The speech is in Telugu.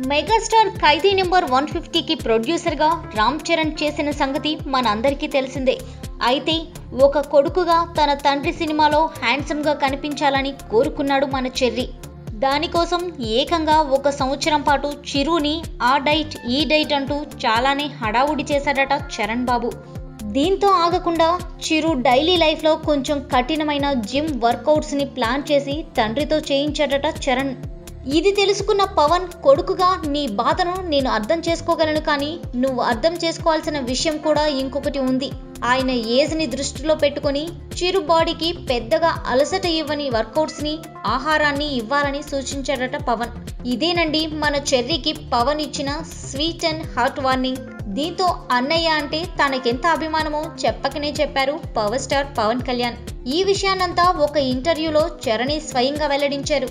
మెగాస్టార్ ఖైదీ నెంబర్ వన్ ఫిఫ్టీకి ప్రొడ్యూసర్గా రామ్ చరణ్ చేసిన సంగతి మనందరికీ తెలిసిందే. అయితే ఒక కొడుకుగా తన తండ్రి సినిమాలో హ్యాండ్సమ్గా కనిపించాలని కోరుకున్నాడు మన చెర్రి. దానికోసం ఏకంగా ఒక సంవత్సరం పాటు చిరుని ఆ డైట్ ఈ డైట్ అంటూ చాలానే హడావుడి చేశాడట చరణ్ బాబు. దీంతో ఆగకుండా చిరు డైలీ లైఫ్లో కొంచెం కఠినమైన జిమ్ వర్కౌట్స్ని ప్లాన్ చేసి తండ్రితో చేయించాడట చరణ్. ఇది తెలుసుకున్న పవన్ కొడుకుగా నీ బాధను నేను అర్థం చేసుకోగలను కానీ నువ్వు అర్థం చేసుకోవాల్సిన విషయం కూడా ఇంకొకటి ఉంది. ఆయన ఏజ్ని దృష్టిలో పెట్టుకొని చిరు బాడీకి పెద్దగా అలసట ఇవ్వని వర్కౌట్స్ని ఆహారాన్ని ఇవ్వాలని సూచించాడట పవన్. ఇదేనండి మన చెర్రీకి పవన్ ఇచ్చిన స్వీట్ అండ్ హార్ట్ వార్నింగ్. దీంతో అన్నయ్య అంటే తనకెంత అభిమానమో చెప్పకనే చెప్పారు పవర్ స్టార్ పవన్ కళ్యాణ్. ఈ విషయాన్నంతా ఒక ఇంటర్వ్యూలో చరణి స్వయంగా వెల్లడించారు.